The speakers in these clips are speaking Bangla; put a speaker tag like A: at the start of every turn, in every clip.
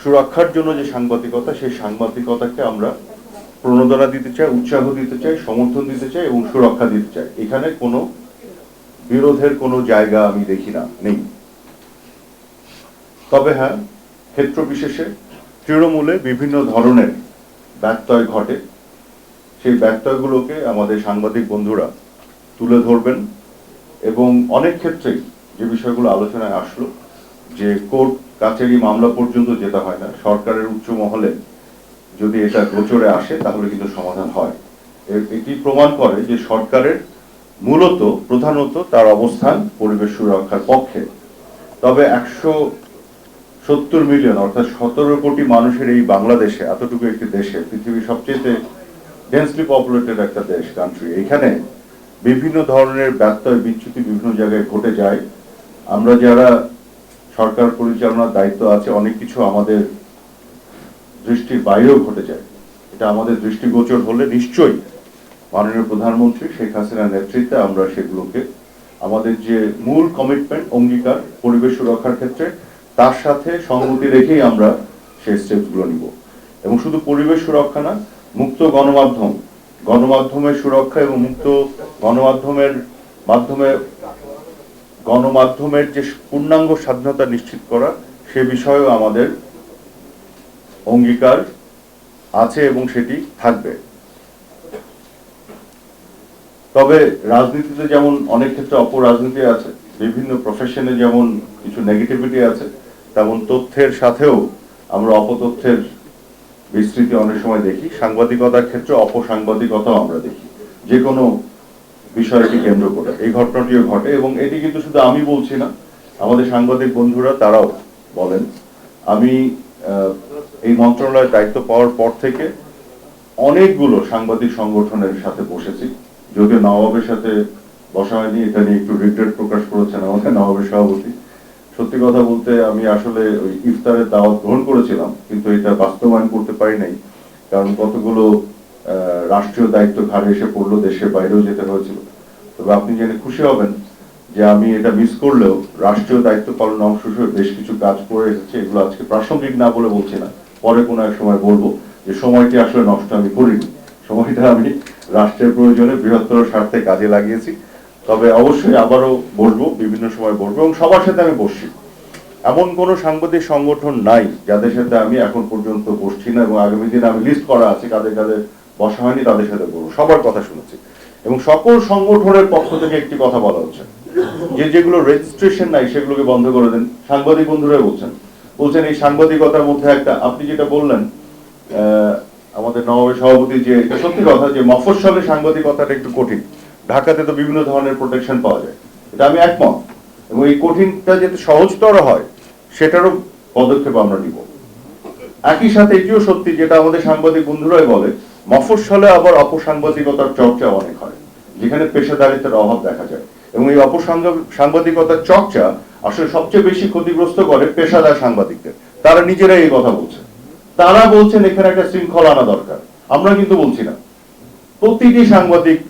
A: সুরক্ষার জন্য যে সাংবাদিকতা, সেই সাংবাদিকতাকে আমরা প্রণোদনা দিতে চাই, উৎসাহ দিতে চাই, সমর্থন দিতে চাই এবং সুরক্ষা দিতে চাই। এখানে কোনো বিরোধের কোনো জায়গা আমি দেখি না, নেই। তবে হ্যাঁ ক্ষেত্র বিশেষে তৃণমূলে বিভিন্ন ধরনের ব্যত্যয় ঘটে। সেই ব্যত্যয়গুলোকে আমাদের সাংবাদিক বন্ধুরা তুলে ধরবেন এবং অনেক ক্ষেত্রেই যে বিষয়গুলো আলোচনায় আসলো যে কোর্ট কাছারি মামলা পর্যন্ত যেতে হয় না, সরকারের উচ্চ মহলে যদি এটা গোচরে আসে, তাহলে কিন্তু সমাধান হয়। এটি প্রমাণ করে যে সরকারের মূলত, প্রধানত তার অবস্থান পরিবেশ সুরক্ষার পক্ষে। তবে একশো সত্তর মিলিয়ন, অর্থাৎ সতেরো কোটি মানুষের এই বাংলাদেশে, এতটুকু একটি দেশে, পৃথিবীর সবচেয়ে ডেন্সলি পপুলেটেড একটা দেশ কান্ট্রি এখানে বিভিন্ন ধরনের ব্যত্যয় বিচ্যুতি বিভিন্ন জায়গায় ঘটে যায়। আমরা যারা সরকার পরিচালনার দায়িত্ব আছে, অনেক কিছু আমাদের দৃষ্টির বাইরেও ঘটে যায়। এটা আমাদের দৃষ্টিগোচর হলে নিশ্চয়ই মাননীয় প্রধানমন্ত্রী শেখ হাসিনার নেতৃত্বে আমরা সেগুলোকে, আমাদের যে মূল কমিটমেন্ট অঙ্গীকার, পরিবেশ সুরক্ষার ক্ষেত্রে, তার সাথে সংগতি রেখেই আমরা সেই স্টেপসগুলো নিব। এবং শুধু পরিবেশ সুরক্ষা না, মুক্ত গণমাধ্যম, গণমাধ্যমের সুরক্ষা এবং মুক্ত গণমাধ্যমের মাধ্যমে গণমাধ্যমের যে পূর্ণাঙ্গ স্বাধীনতা নিশ্চিত করা, সে বিষয়েও আমাদের অঙ্গীকার আছে এবং সেটি থাকবে। তবে রাজনীতিতে যেমন অনেক ক্ষেত্রে অপরাজনীতি আছে, বিভিন্ন প্রফেশনে যেমন কিছু নেগেটিভিটি আছে, তেমন তথ্যের সাথেও আমরা অপতথ্যের বিস্তৃতি অনেক সময় দেখি। সাংবাদিকতার ক্ষেত্রে অপসাংবাদিকতাও আমরা দেখি। যে কোনো বিষয়কে কেন্দ্র করে। এই ঘটনাটিও ঘটে এবং এটি কিন্তু শুধু আমি বলছি না, আমাদের সাংবাদিক বন্ধুরা তারাও বলেন। আমি এই মন্ত্রণালয়ের দায়িত্ব পাওয়ার পর থেকে অনেকগুলো সাংবাদিক সংগঠনের সাথে বসেছি। যদিও নবাবের সাথে বসা হয়নি, এটা নিয়ে একটু রিগ্রেট প্রকাশ করেছেন আমাদের নবাবের সভাপতি। সত্যি কথা বলতে আমি আসলে ওই ইফতারের দাওয়াত গ্রহণ করেছিলাম, কিন্তু এটা বাস্তবায়ন করতে পারি নাই, কারণ কতগুলো রাষ্ট্রীয় দায়িত্ব ঘাড়ে এসে পড়ল দেশের বাইরেও যেতে হয়েছিল। তবে আপনি জেনে খুশি হবেন যে আমি এটা মিস করলেও রাষ্ট্রীয় দায়িত্ব পালন অংশ হিসেবে বেশ কিছু কাজ করে এসেছে। এগুলো আজকে প্রাসঙ্গিক না বলে বলছি না। পরে কোনো এক সময় বলব যে সময়টি আসলে নষ্ট আমি করিনি। সময়টা আমি রাষ্ট্রের প্রয়োজনে বৃহত্তর স্বার্থে কাজে লাগিয়েছি। তবে অবশ্যই আবারও বলব, বিভিন্ন সময় বলব এবং সবার সাথে আমি বসছি। এমন কোনো সাংবাদিক সংগঠন নাই যাদের সাথে আমি এখন পর্যন্ত বসছি না এবং আগামী দিনে আমি লিস্ট করা আছে কাদের কাদের বসা হয়নি, তাদের সাথে বলব সবার কথা শুনেছি। এবং সকল সংগঠনের পক্ষ থেকে একটি কথা বলা হচ্ছে। যে যেগুলো রেজিস্ট্রেশন নাই, সেগুলোকে বন্ধ করে দেন। সাংবাদিক বন্ধুরা বলছেন বলছেন এই সাংবাদিকতার মধ্যে একটা, আপনি যেটা বললেন আমাদের নবাবের সভাপতি যে সত্যি কথা যে মফস্বলে সাংবাদিকতাটা একটু কঠিন। ঢাকাতে তো বিভিন্ন ধরনের প্রোটেকশন পাওয়া যায়। এটা আমি একমত। এবং এই কঠিনটা যাতে সহজতর হয়, সেটারও পদক্ষেপ আমরা নিব। একই সাথে এটিও সত্যি, যেটা আমাদের সাংবাদিক বন্ধুরাই বলে মফস্বলে আবার অপসাংবাদিকতার চর্চা অনেক হয়, যেখানে পেশাদারিত্বের অভাব দেখা যায়। এবং এই অপসাংবা- সাংবাদিকতার চর্চা আসলে সবচেয়ে বেশি ক্ষতিগ্রস্ত করে পেশাদার সাংবাদিকদের। তারা নিজেরাই এই কথা বলছে তারা বলছেন এখানে একটা শৃঙ্খলা আনা দরকার। আমরা কিন্তু বলছি না। প্রতিটি সাংবাদিক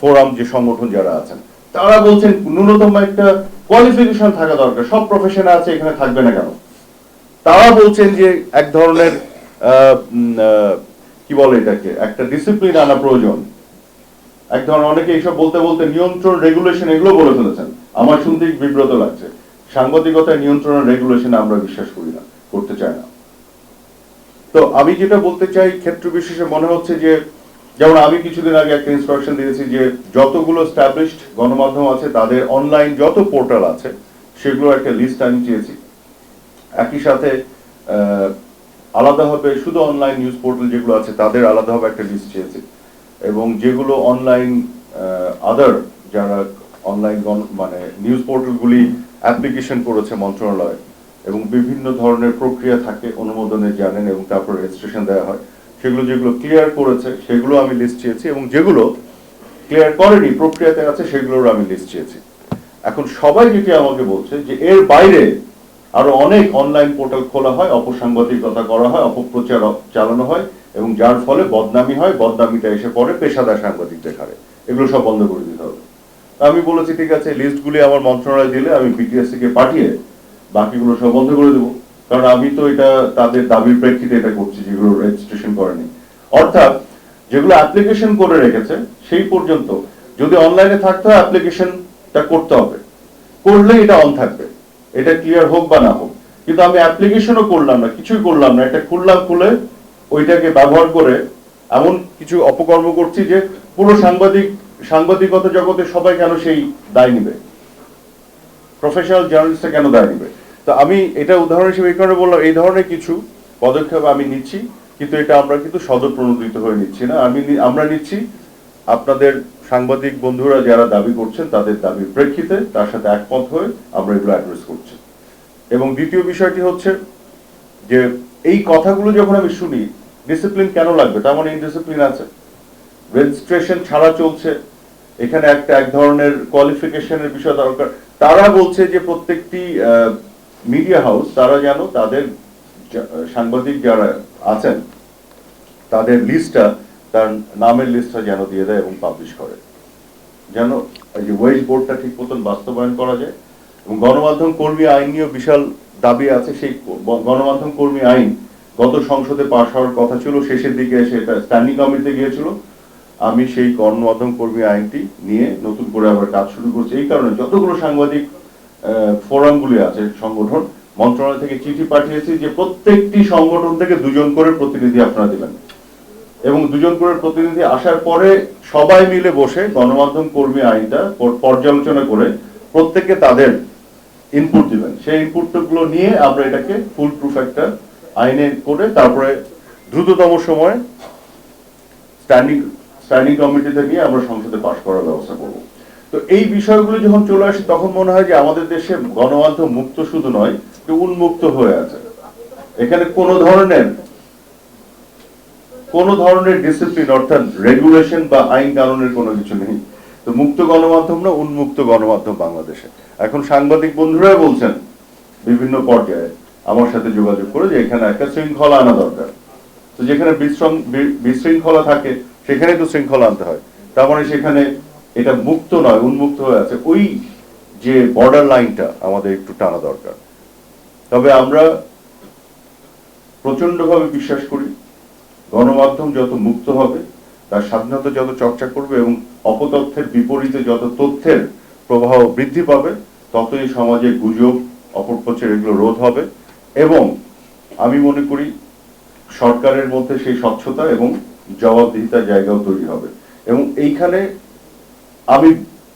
A: ফোরাম যে সংগঠন যারা আছেন, তারা বলছেন ন্যূনতম একটা কোয়ালিফিকেশন থাকা দরকার। সব প্রফেশনে আছে, এখানে থাকবে না কেন? তারা বলছেন যে এক ধরনের কি বলে এটাকে? একটা ডিসিপ্লিন আনা প্রয়োজন। এক ধরনের অনেকে এইসব বলতে বলতে নিয়ন্ত্রণ রেগুলেশন এগুলো বলে ফেলেছেন। আমার শুনতে বিব্রত লাগছে। সাংবাদিকতায় নিয়ন্ত্রণ রেগুলেশন আমরা বিশ্বাস করি না, করতে চাই না। তো আমি যেটা বলতে চাই, ক্ষেত্র বিশেষে মনে হচ্ছে যে, যেমন আমি কিছুদিন আগে একটা ইনস্ট্রাকশন দিয়েছি যে, যতগুলো স্ট্যাবলিশড গণমাধ্যম আছে, তাদের অনলাইন যত পোর্টাল আছে, সেগুলোর একটা লিস্ট আমি চেয়েছি। একই সাথে আলাদাভাবে শুধু অনলাইন নিউজ পোর্টাল যেগুলো আছে, তাদের আলাদাভাবে একটা লিস্ট চেয়েছি। এবং যেগুলো অনলাইন আদার যারা অনলাইন মানে নিউজ পোর্টালগুলি অ্যাপ্লিকেশন করেছে মন্ত্রণালয়, এবং বিভিন্ন ধরনের প্রক্রিয়া থাকে, অনুমোদনে জানেন এবং তারপর রেজিস্ট্রেশন দেওয়া হয়, সেগুলো যেগুলো ক্লিয়ার করেছে, সেগুলো আমি লিস্ট চেয়েছি এবং যেগুলো ক্লিয়ার করেনি, প্রক্রিয়াতে আছে সেগুলোর আমি লিস্ট চেয়েছি। এখন সবাই যেটি আমাকে বলছে যে এর বাইরে আরও অনেক অনলাইন পোর্টাল খোলা হয়, অপসাংবাদিকতা করা হয়, অপপ্রচার চালানো হয় এবং যার ফলে বদনামি হয়, বদনামিটা এসে পড়ে, পেশাদার সাংবাদিকদের ঘাড়ে। এগুলো সব বন্ধ করে দিতে হবে। আমি বলেছি, ঠিক আছে লিস্টগুলি আমার মন্ত্রণালয় দিলে আমি বিটিএসসি কে পাঠিয়ে বাকিগুলো সব বন্ধ করে দেবো। কারণ আমি তো এটা, তাদের দাবির প্রেক্ষিতে এটা করছি, যেগুলো রেজিস্ট্রেশন করেনি। অর্থাৎ যেগুলো অ্যাপ্লিকেশন করে রেখেছে, সেই পর্যন্ত যদি অনলাইনে থাকতে হয় অ্যাপ্লিকেশনটা করতে হবে। করলে এটা অন থাকবে। এটা ক্লিয়ার হোক বা না হোক। কিন্তু আমি অ্যাপ্লিকেশনও করলাম না, কিছুই করলাম না। এটা খুললাম, খুলে ওইটাকে ব্যবহার করে এমন কিছু অপকর্ম করছি যে পুরো সাংবাদিক, সাংবাদিকতা জগতে সবাই কেন সেই দায় নিবে? প্রফেশনাল জার্নালিস্টরা কেন দায় নিবে? তো আমি এটা উদাহরণ হিসেবে এই কারণে বললাম, এই ধরনের কিছু পদক্ষেপ আমি নিচ্ছি, কিন্তু এটা আমরা কিন্তু সদর প্রণোদিত হয়ে নিচ্ছি না। আমি আমরা নিচ্ছি আপনাদের সাংবাদিক বন্ধুরা যারা দাবি করছেন, তাদের দাবির প্রেক্ষিতে তার সাথে একমত হয়ে আমরা এগুলো অ্যাড্রেস করছি। এবং দ্বিতীয় বিষয়টি হচ্ছে যে, এই কথাগুলো যখন আমি শুনি ডিসিপ্লিন কেন লাগবে? তার মানে ইনডিসিপ্লিন আছে। রেজিস্ট্রেশন ছাড়া চলছে। এখানে একটা এক ধরনের কোয়ালিফিকেশনের বিষয় দরকার। তারা বলছে যে, প্রত্যেকটি মিডিয়া হাউস তারা যেন তাদের সাংবাদিক যারা আছেন, তাদের লিস্টটা তার নামের লিস্টটা যেন দিয়ে দেয় এবং পাবলিশ করে। যেন এই যে ওয়েজ বোর্ডটা ঠিক মতন বাস্তবায়ন করা যায় এবং গণমাধ্যম কর্মী আইন নিয়েও বিশাল দাবি আছে, সেই গণমাধ্যম কর্মী আইন গত সংসদে পাশ হওয়ার কথা ছিল, শেষের দিকে এসে এটা স্ট্যান্ডিং কমিটিতে গিয়েছিল। আমি সেই গণমাধ্যম কর্মী আইনটি নিয়ে নতুন করে আবার কাজ শুরু করছি। এই কারণে যতগুলো সাংবাদিক ফোরামগুলি আছে, সংগঠন, মন্ত্রণালয় থেকে চিঠি পাঠিয়েছি যে প্রত্যেকটি সংগঠন থেকে দুজন করে প্রতিনিধি আপনারা দিবেন। এবং দুজন করে প্রতিনিধি আসার পরে সবাই মিলে বসে গণমাধ্যম কর্মী আইনটা পর্যালোচনা করে প্রত্যেকে তাদের ইনপুট দিবেন। সেই ইনপুটগুলো নিয়ে আমরা এটাকে ফুল প্রুফ একটা আইনে করে তারপরে দ্রুততম সময়ে স্ট্যান্ডিং স্ট্যান্ডিং কমিটিতে নিয়ে আমরা সংসদে পাশ করার ব্যবস্থা করব। তো এই বিষয়গুলো যখন চলে আসে, তখন মনে হয় যে আমাদের দেশে গণমাধ্যম মুক্ত শুধু নয় উন্মুক্ত হয়ে আছে। এখানে কোনো ধরনের কোন ধরনের ডিসিপ্লিন অর্থাৎ রেগুলেশন বা আইন কানুনের কোনো কিছু নেই। তো মুক্ত গণমাধ্যম না উন্মুক্ত গণমাধ্যম বাংলাদেশে। এখন সাংবাদিক বন্ধুরাই বলছেন বিভিন্ন পর্যায়ে আমার সাথে যোগাযোগ করে যে এখানে একটা শৃঙ্খলা আনা দরকার। তো যেখানে বিশৃং- বি- বিশৃঙ্খলা থাকে সেখানে তো শৃঙ্খলা আনতে হয়। তার মানে সেখানে এটা মুক্ত নয়, উন্মুক্ত হয়ে আছে। ওই যে বর্ডার লাইনটা আমাদের একটু টানা দরকার। তবে আমরা প্রচন্ডভাবে বিশ্বাস করি গণমাধ্যম যত মুক্ত হবে, তার স্বাধীনতা যত চর্চা করবে এবং অপতথ্যের বিপরীতে যত তথ্যের প্রবাহ বৃদ্ধি পাবে, ততই সমাজে গুজব, অপপ্রচার এগুলো রোধ হবে এবং আমি মনে করি সরকারের মধ্যে সেই স্বচ্ছতা এবং জবাবদিহিতার জায়গাও তৈরি হবে। এবং এইখানে আমি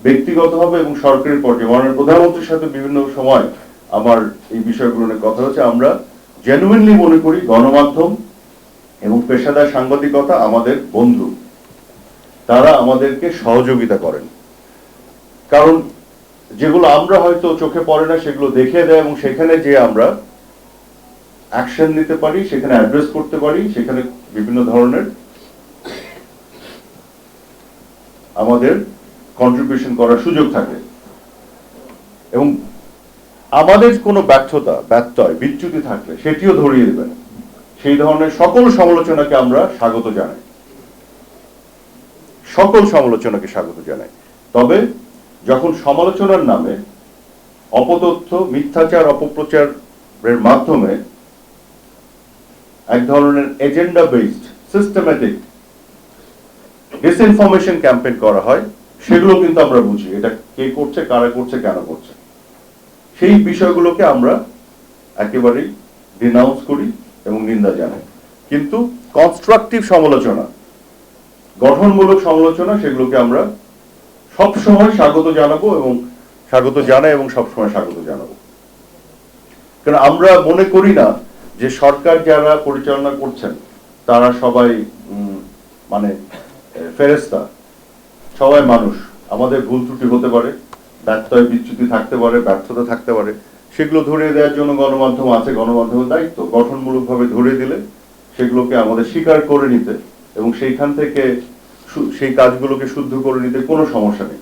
A: ব্যক্তিগতভাবে এবং সরকারের পর্যায়ে, মাননীয় প্রধানমন্ত্রীর সাথে বিভিন্ন সময় আমার এই বিষয়গুলো নিয়ে কথা হচ্ছে আমরা জেনুইনলি মনে করি গণমাধ্যম এবং পেশাদার সাংবাদিকতা আমাদের বন্ধু। তারা আমাদেরকে সহযোগিতা করেন। কারণ যেগুলো আমরা হয়তো চোখে পড়ে না, সেগুলো দেখে দেয় এবং সেখানে যে আমরা অ্যাকশন নিতে পারি, সেখানে অ্যাড্রেস করতে পারি, সেখানে বিভিন্ন ধরনের আমাদের কন্ট্রিবিউশন করার সুযোগ থাকে। এবং আমাদের কোনো ব্যর্থতা, ব্যত্যয়, বিচ্যুতি থাকলে সেটিও ধরিয়ে দেবেন। সেই ধরনের সকল সমালোচনাকে আমরা স্বাগত জানাই। সকল সমালোচনাকে স্বাগত জানাই। তবে যখন সমালোচনার নামে অপতথ্য, মিথ্যাচার, অপপ্রচারের মাধ্যমে এক ধরনের agenda based systematic disinformation campaign করা হয়, সেগুলো কিন্তু আমরা বুঝি। এটা কে করছে, কারা করছে, কেন করছে? সেই বিষয়গুলোকে আমরা একেবারেই ডিনাউন্স করি। এবং নিন্দা জানাই কিন্তু কনস্ট্রাকটিভ সমালোচনা, গঠনমূলক সমালোচনা, সেগুলোকে আমরা সবসময় স্বাগত জানাব এবং স্বাগত জানাই এবং সবসময় স্বাগত জানাব। কারণ আমরা মনে করি না যে সরকার যারা পরিচালনা করছেন, তারা সবাই মানে ফেরেস্তা সবাই মানুষ। আমাদের ভুল ত্রুটি হতে পারে ব্যর্থয় বিচ্যুতি থাকতে পারে, ব্যর্থতা থাকতে পারে। সেগুলো ধরিয়ে দেওয়ার জন্য গণমাধ্যম আছে, গণমাধ্যমের দায়িত্ব, গঠনমূলকভাবে ধরিয়ে দিলে সেগুলোকে আমাদের স্বীকার করে নিতে এবং সেইখান থেকে সেই কাজগুলোকে শুদ্ধ করে নিতে কোনো সমস্যা নেই।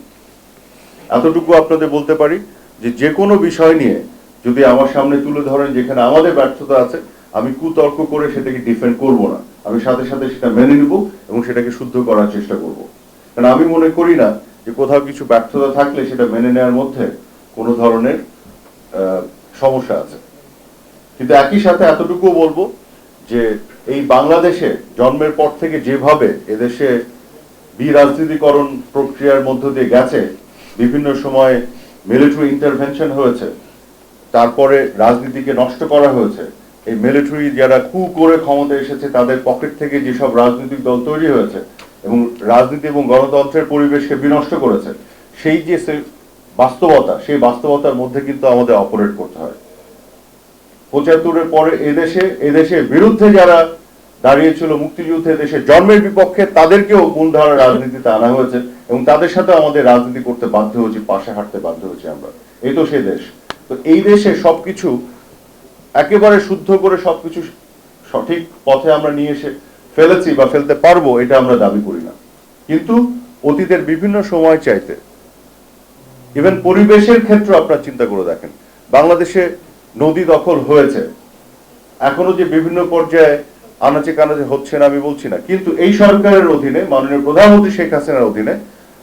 A: এতটুকু আপনাদের বলতে পারি যে যে কোনো বিষয় নিয়ে যদি আমার সামনে তুলে ধরেন যেখানে আমাদের ব্যর্থতা আছে, আমি কুতর্ক করে সেটাকে ডিফেন্ড করব না। আমি সাথে সাথে সেটা মেনে নিব এবং সেটাকে শুদ্ধ করার চেষ্টা করব। কারণ আমি মনে করি না যে কোথাও কিছু ব্যর্থতা থাকলে সেটা মেনে নেওয়ার মধ্যে কোনো ধরনের সমস্যা আছে। কিন্তু একই সাথে এতটুকুও বলব যে এই বাংলাদেশে জন্মের পর থেকে যেভাবে এদেশে বিরাজনীতিকরণ প্রক্রিয়ার মধ্য দিয়ে গেছে, বিভিন্ন সময় মিলিটারি ইন্টারভেনশন হয়েছে, তারপরে রাজনীতিকে নষ্ট করা হয়েছে, এই মিলিটারি যারা কু করে ক্ষমতা এসেছে, তাদের পকেট থেকে যেসব রাজনৈতিক দল তৈরি হয়েছে এবং রাজনীতি এবং গণতন্ত্রের পরিবেশকে বিনষ্ট করেছে, সেই যে বাস্তবতা, সেই বাস্তবতার মধ্যে কিন্তু আমাদের অপারেট করতে হয়। পঁচাত্তরের পরে এদেশে, এদেশের বিরুদ্ধে যারা দাঁড়িয়েছিল মুক্তিযুদ্ধে দেশে জন্মের বিপক্ষে, তাদেরকেও মূলধারা রাজনীতিতে আনা হয়েছে এবং তাদের সাথে আমাদের রাজনীতি করতে বাধ্য হয়েছি, পাশে হাঁটতে বাধ্য হয়েছি আমরা। এই তো সে দেশ। তো এই দেশে সবকিছু একেবারে শুদ্ধ করে সবকিছু সঠিক পথে আমরা নিয়ে এসে ফেলেছি বা ফেলতে পারব, এটা আমরা দাবি করি না। কিন্তু অতীতের বিভিন্ন সময় চাইতে ইভেন পরিবেশের ক্ষেত্রে আপনার চিন্তা করে দেখেন। বাংলাদেশে নদী দখল হয়েছে। এখনও যে বিভিন্ন পর্যায়ে আনাচে কানাচে হচ্ছে না, আমি বলছি না। কিন্তু এই সরকারের অধীনে, মাননীয় প্রধানমন্ত্রী শেখ হাসিনার অধীনে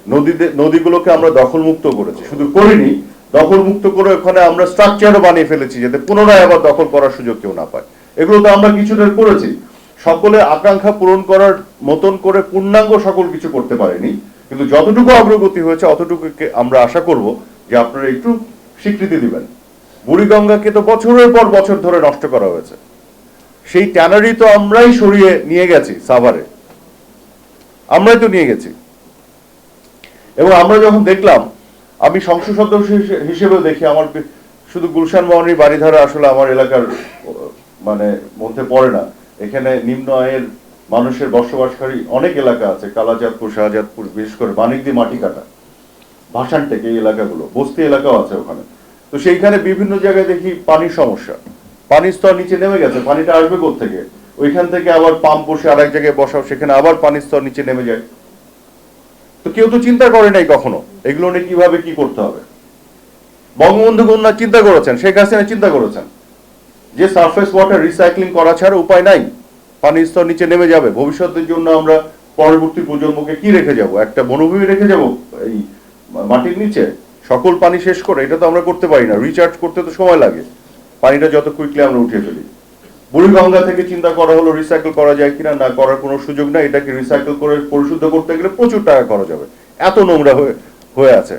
A: নদীতে নদীগুলোকে আমরা দখলমুক্ত করেছি। শুধু করিনি, দখলমুক্ত করে ওখানে আমরা স্ট্রাকচারও বানিয়ে ফেলেছি, যাতে পুনরায় আবার দখল করার সুযোগ কেউ না পায়। এগুলো তো আমরা কিছুটা করেছি। সকলে আকাঙ্ক্ষা পূরণ করার মতন করে পূর্ণাঙ্গ সকল কিছু করতে পারেনি। কিন্তু যতটুকু অগ্রগতি হয়েছে, অতটুকুকে আমরা আশা করব যে আপনারা একটু স্বীকৃতি দিবেন। বুড়িগঙ্গাকে তো বছরের পর বছর ধরে নষ্ট করা হয়েছে। সেই ট্যানারি তো আমরাই সরিয়ে নিয়ে গেছি, সাভারে। আমরাই তো নিয়ে গেছি। এবং আমরা যখন দেখলাম, আমি সংসদ সদস্য হিসেবে দেখি, আমার শুধু গুলশান মোহনী বাড়িধারা আসলে আমার এলাকার মানে মধ্যে পড়ে না। এখানে নিম্ন আয়ের মানুষের বসবাসকারী অনেক এলাকা আছে কালাচাঁদপুর শাহজাদপুর, বিশেষ করে বাণিজ্যি মাটি কাটা ভাষানটেক এই এলাকাগুলো, বস্তি এলাকাও আছে ওখানে। তো সেইখানে বিভিন্ন জায়গায় দেখি পানির সমস্যা। পানির স্তর নিচে নেমে গেছে, পানিটা আসবে থেকে? ওইখান থেকে আবার পাম্প বসে আরেক জায়গায় বসাও, সেখানে আবার পানির স্তর নিচে নেমে যায়। তো কেউ তো চিন্তা করে নাই কখনো, এগুলো নিয়ে কীভাবে কি করতে হবে? বঙ্গবন্ধু কন্যা চিন্তা করেছেন, শেখ হাসিনা চিন্তা করেছেন যে সারফেস ওয়াটার রিসাইক্লিং করা ছাড়া উপায় নাই। পানির স্তর নিচে নেমে যাবে। ভবিষ্যতের জন্য আমরা পরবর্তী প্রজন্মকে কি রেখে যাব? একটা বনভূমি রেখে যাব এই মাটির নিচে? সকল পানি শেষ করে? এটা তো আমরা করতে পারি না। রিচার্জ করতে তো সময় লাগে। পানিটা যত কুইকলি আমরা উঠিয়ে ফেলি। বুড়িগঙ্গা থেকে চিন্তা করা হলো রিসাইকেল করা যায় কিনা? না, করার কোনো সুযোগ নাই। এটাকে রিসাইকেল করে পরিশুদ্ধ করতে গেলে প্রচুর টাকা খরচ হবে। এত নোংরা হয়ে হয়ে আছে।